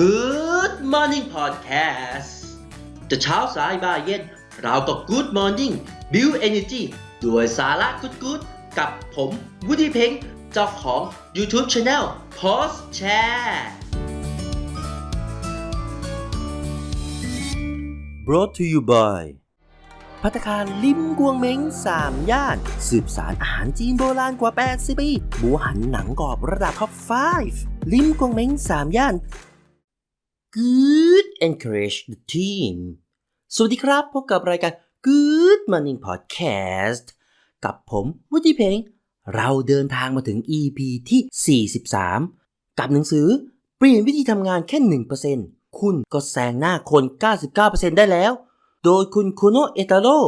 Good Morning Podcast จะเช้าสายบ่ายเย็น เราก็ Good Morning Build Energy ด้วยสาระกุดกุดกับผมวุฒิเพ็งเจ้าของ YouTube Channel Post Share brought to you by พัตคารลิมกวงเม้งสามย่าน สืบสารอาหารจีนโบราณกว่า 80 ปีหมูหันหนังกรอบระดับท็อป 5 ลิมกวงเม้งสามย่าน Good encourage the team สวัสดีครับ พบกับรายการ Good Morning Podcast กับผมวุฒิเพงเราเดินทางมาถึง EP ที่ 43 กับหนังสือ เปลี่ยนวิธีทำงานแค่ 1%คุณก็แซงหน้าคน 99%ได้แล้ว โดยคุณคุโนะเอตาโร่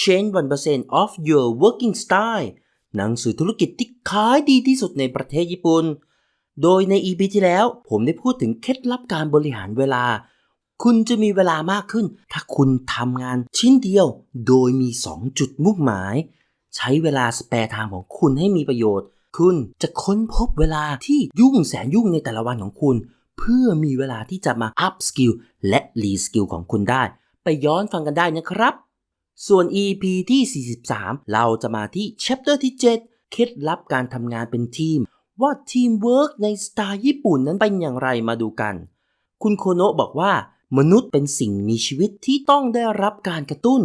Change 1% of your working style หนังสือธุรกิจที่ขายดีที่สุดในประเทศญี่ปุ่น โดยใน EP ที่แล้วผมได้พูดถึงเคล็ดลับการบริหารเวลา คุณจะมีเวลามากขึ้น ถ้าคุณทำงานชิ้นเดียว โดยมี 2 จุดมุ่งหมาย ใช้เวลาสเปร์ไทม์ของคุณให้มีประโยชน์ คุณจะค้นพบเวลาที่ยุ่งแสนยุ่งในแต่ละวันของคุณ เพื่อมีเวลาที่จะมาอัพสกิลและรีสกิลของคุณได้ ไปย้อนฟังกันได้นะครับ ส่วน EP ที่ 43 เราจะมาที่ Chapter ที่ 7 เคล็ดลับการทำงานเป็นทีม ว่าทีมเวิร์กในสไตล์ญี่ปุ่นนั้นเป็นอย่างไรมาดูกัน คุณโคโนะบอกว่ามนุษย์เป็นสิ่งมีชีวิตที่ต้องได้รับการกระตุ้น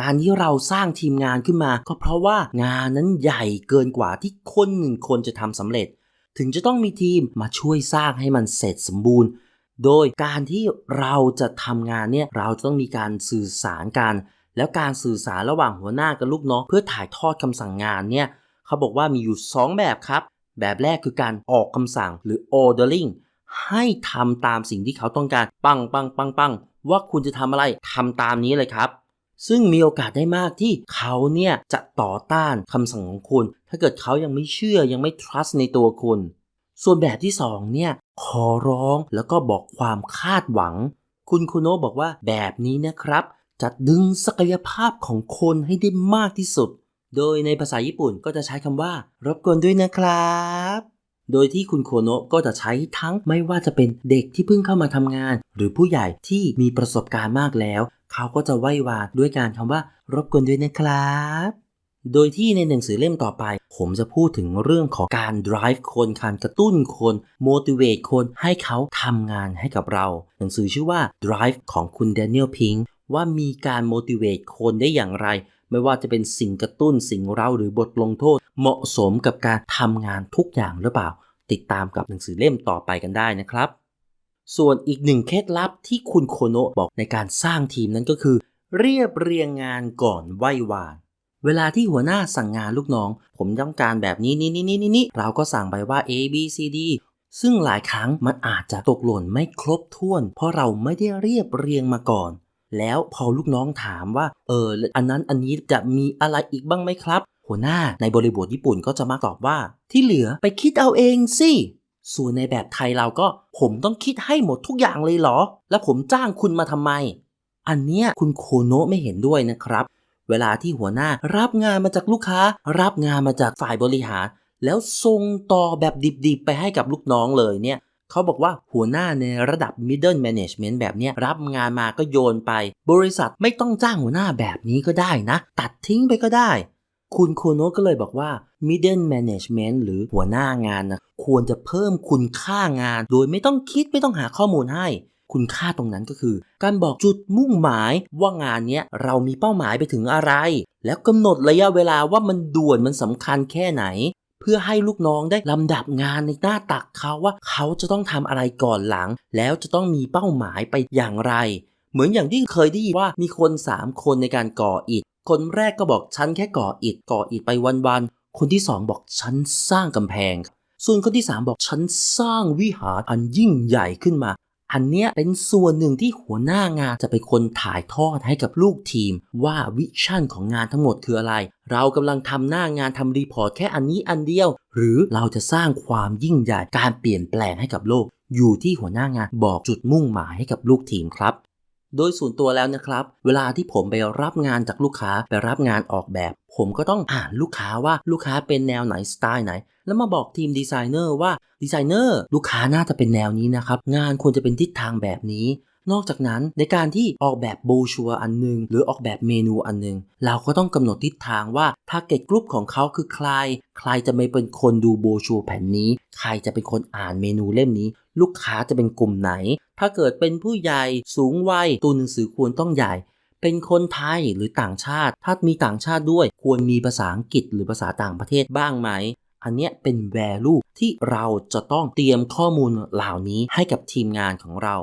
การที่เราสร้างทีมงานขึ้นมา ก็เพราะว่างานนั้นใหญ่เกินกว่าที่คนหนึ่งคนจะทำสำเร็จ ถึงจะต้องมีทีมมาช่วยสร้างให้มันเสร็จสมบูรณ์ โดยการที่เราจะทำงานเนี่ยเราต้องมีการสื่อสารกัน แล้วการสื่อสารระหว่างหัวหน้ากับลูกน้อง เพื่อถ่ายทอดคำสั่งงานเนี่ยเขาบอกว่ามีอยู่ 2 แบบครับ แบบแรกคือการออกคำสั่งหรือ ordering ให้ทำตามสิ่งที่เขาต้องการ ปังปังปังปังว่าคุณจะทำอะไรทำตามนี้เลยครับ ซึ่งมีโอกาสได้มากที่เขาเนี่ยจะต่อต้านคำสั่งของคุณ ถ้าเกิดเขายังไม่เชื่อยังไม่ trust ในตัวคุณ ส่วนแบบที่สองเนี่ยขอร้องแล้วก็บอกความคาดหวัง คุณคุโนะบอกว่าแบบนี้นะครับ จะดึงศักยภาพของคนให้ได้มากที่สุด โดยในภาษาญี่ปุ่นก็จะใช้คำว่า รบกวนด้วยนะครับ โดยที่คุณโคโนะก็จะใช้ทั้งไม่ว่าจะเป็นเด็กที่เพิ่งเข้ามาทำงาน หรือผู้ใหญ่ที่มีประสบการณ์มากแล้ว เขาก็จะไหว้วานด้วยการคำว่า รบกวนด้วยนะครับ โดยที่ในหนังสือเล่มต่อไป ผมจะพูดถึงเรื่องของการ drive คนการกระตุ้นคน motivate คนให้เขาทำงานให้กับเรา หนังสือชื่อว่า drive ของคุณ Daniel Pink ว่ามีการ motivate คนได้อย่างไร ไม่ว่าจะเป็นสิ่งกระตุ้นสิ่งเร้าหรือบทลงโทษ เหมาะสมกับการทำงานทุกอย่างหรือเปล่า ติดตามกับหนังสือเล่มต่อไปกันได้นะครับ ส่วนอีกหนึ่งเคล็ดลับที่คุณโคโนะบอกในการสร้างทีมนั้นก็คือ เรียบเรียงงานก่อนไหว้วานเวลาที่หัวหน้าสั่งงานลูกน้อง ผมต้องการแบบนี้นี่นี่นี่นี่นี่เราก็สั่งไปว่า A B C D ซึ่งหลายครั้งมันอาจจะตกหล่นไม่ครบถ้วน เพราะเราไม่ได้เรียบเรียงมาก่อน แล้วพอลูกน้องถามว่า เออ อันนั้นอันนี้จะมีอะไรอีกบ้างไหมครับ หัวหน้าในบริบทญี่ปุ่นก็จะมักตอบว่า ที่เหลือไปคิดเอาเองสิส่วนในแบบไทยเราก็ผมต้องคิดให้หมดทุกอย่างเลยเหรอ แล้วผมจ้างคุณมาทำไม อันเนี้ยคุณโคโนะไม่เห็นด้วยนะครับ เวลาที่หัวหน้ารับงานมาจากลูกค้า รับงานมาจากฝ่ายบริหาร แล้วส่งต่อแบบดิบๆ ไปให้กับลูกน้องเลยเนี่ย เขาบอกว่าหัวหน้าในระดับ middle management แบบนี้รับงานมาก็โยนไป บริษัทไม่ต้องจ้างหัวหน้าแบบนี้ก็ได้นะ ตัดทิ้งไปก็ได้ คุณโคโนะก็เลยบอกว่า middle management หรือหัวหน้างานนะควรจะเพิ่มคุณค่างาน โดยไม่ต้องคิดไม่ต้องหาข้อมูลให้ คุณค่าตรงนั้นก็คือ การบอกจุดมุ่งหมายว่างานนี้เรามีเป้าหมายไปถึงอะไร แล้วกำหนดระยะเวลาว่ามันด่วนมันสำคัญแค่ไหน เพื่อให้ลูกน้องได้ลำดับงานในหน้าตักเขาว่าเขาจะต้องทำอะไรก่อนหลัง แล้วจะต้องมีเป้าหมายไปอย่างไร เหมือนอย่างที่เคยได้ยินว่ามีคน 3 คนในการก่ออิฐ คนแรกก็บอกฉันแค่ก่ออิฐก่ออิฐไปวันๆคนที่ 2 บอกฉันสร้างกำแพง ส่วนคนที่ 3 บอกฉันสร้างวิหารอันยิ่งใหญ่ขึ้นมา อันเนี้ยเป็นส่วนหนึ่งที่หัวหน้างานจะเป็นคนถ่ายทอดให้กับลูกทีม ว่าวิชั่นของงานทั้งหมดคืออะไร เรากำลังทำหน้างานทำรีพอร์ตแค่อันนี้อันเดียว หรือเราจะสร้างความยิ่งใหญ่การเปลี่ยนแปลงให้กับโลก อยู่ที่หัวหน้างานบอกจุดมุ่งหมายให้กับลูกทีมครับ โดยส่วนตัวแล้วนะครับ เวลาที่ผมไปรับงานจากลูกค้าไปรับงานออกแบบ ผมก็ต้องอ่านลูกค้าว่าลูกค้าเป็นแนวไหนสไตล์ไหน แล้วมาบอกทีมดีไซเนอร์ว่าดีไซเนอร์ลูกค้าน่าจะเป็นแนวนี้นะครับงานควรจะเป็นทิศทางแบบนี้ นอกจากนั้นในการที่ออกแบบโบชัวอันหนึง หรือออกแบบเมนูอันหนึง เราก็ต้องกำหนดทิศทางว่าทาร์เก็ตกลุ่มของเขาคือใคร ใครจะไม่เป็นคนดูโบชัวแผ่นนี้ ใครจะเป็นคนอ่านเมนูเล่มนี้ ลูกค้าจะเป็นกลุ่มไหน ถ้าเกิดเป็นผู้ใหญ่สูงวัยตัวหนังสือควรต้องใหญ่ เป็นคนไทยหรือต่างชาติ ถ้ามีต่างชาติด้วย ควรมีภาษาอังกฤษหรือภาษาต่างประเทศบ้างไหมอันเนี้ยเป็น value ที่เราจะต้องเตรียมข้อมูลเหล่านี้ให้กับทีมงานของเรา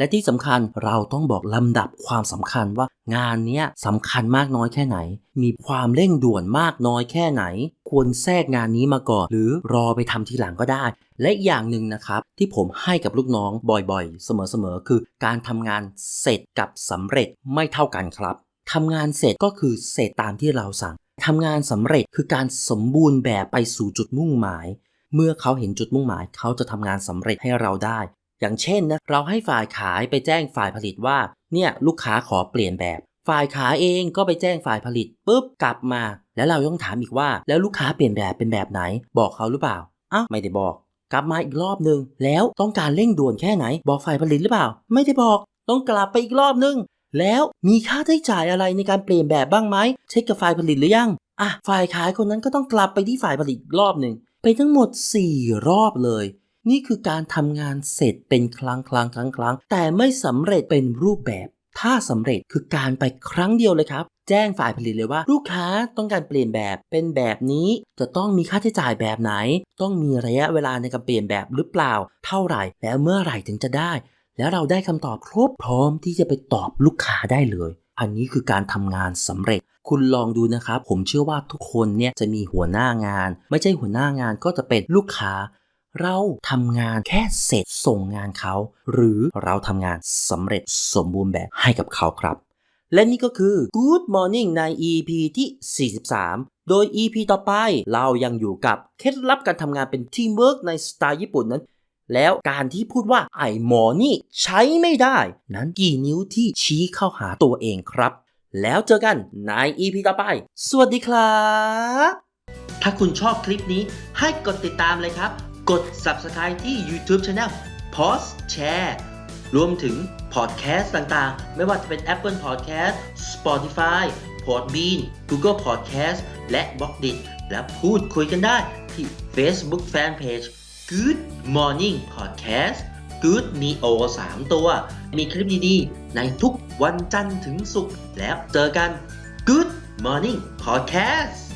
และที่สำคัญเราต้องบอกลำดับความสำคัญว่างานนี้สำคัญมากน้อยแค่ไหน มีความเร่งด่วนมากน้อยแค่ไหน ควรแทรกงานนี้มาก่อน หรือรอไปทำทีหลังก็ได้ และอีกอย่างหนึ่งนะครับ ที่ผมให้กับลูกน้องบ่อยๆ เสมอๆ คือการทำงานเสร็จกับสำเร็จไม่เท่ากันครับทำงานเสร็จก็คือเสร็จตามที่เราสั่งทำงานสำเร็จคือการสมบูรณ์แบบไปสู่จุดมุ่งหมาย เมื่อเขาเห็นจุดมุ่งหมาย เขาจะทำงานสำเร็จให้เราได้ อย่างเช่นนะเราให้ฝ่ายขายไปแจ้งฝ่ายผลิตว่า เนี่ยลูกค้าขอเปลี่ยนแบบ ฝ่ายขายเองก็ไปแจ้งฝ่ายผลิตปุ๊บกลับมา แล้วเราต้องถามอีกว่า แล้วลูกค้าเปลี่ยนแบบเป็นแบบไหน บอกเขาหรือเปล่าอ้าวไม่ได้บอก กลับมาอีกรอบนึง แล้วต้องการเร่งด่วนแค่ไหน บอกฝ่ายผลิตหรือเปล่า ไม่ได้บอก ต้องกลับไปอีกรอบนึงแล้วมีค่าใช้จ่ายอะไรในการเปลี่ยนแบบบ้างไหมเช็คกับฝ่ายผลิตหรือยังอะฝ่ายขายคนนั้นก็ต้องกลับไปที่ฝ่ายผลิตรอบหนึ่งไปทั้งหมด 4 รอบเลย นี่คือการทำงานเสร็จเป็นครั้งครั้งครั้งครั้งแต่ไม่สำเร็จเป็นรูปแบบ ถ้าสำเร็จคือการไปครั้งเดียวเลยครับ แจ้งฝ่ายผลิตเลยว่า ลูกค้าต้องการเปลี่ยนแบบเป็นแบบนี้ จะต้องมีค่าใช้จ่ายแบบไหน ต้องมีระยะเวลาในการเปลี่ยนแบบหรือเปล่า เท่าไหร่แล้วเมื่อไหร่ถึงจะได้ แล้วเราได้คำตอบครบพร้อมที่จะไปตอบลูกค้าได้เลยอันนี้คือการทำงานสำเร็จ คุณลองดูนะครับ ผมเชื่อว่าทุกคนเนี่ยจะมีหัวหน้างาน ไม่ใช่หัวหน้างานก็จะเป็นลูกค้า เราทำงานแค่เสร็จส่งงานเขา หรือเราทำงานสำเร็จสมบูรณ์แบบให้กับเขาครับ และนี่ก็คือ Good Morning ใน EP ที่ 43 โดย EP ต่อไปเรายังอยู่กับเคล็ดลับการทำงานเป็นทีมเวิร์กในสไตล์ญี่ปุ่นนั้น แล้วการที่พูดว่าไอหมอนี่ใช้ไม่ได้ นั้นกี่นิ้วที่ชี้เข้าหาตัวเองครับ แล้วเจอกันใน EP ต่อไป สวัสดีครับ ถ้าคุณชอบคลิปนี้ให้กดติดตามเลยครับ กด Subscribe ที่ YouTube Channel Post Share รวมถึงพอดแคสต์ต่างๆ ไม่ว่าจะเป็น Apple Podcast Spotify Podbean Google Podcast และ b ล็อกดิและพูดคุยกันได้ที่ Facebook Fanpage Good Morning Podcast Good Neo 3 ตัว มีคลิปดีๆ ในทุกวันจันทร์ถึงศุกร์แล้วเจอกัน Good Morning Podcast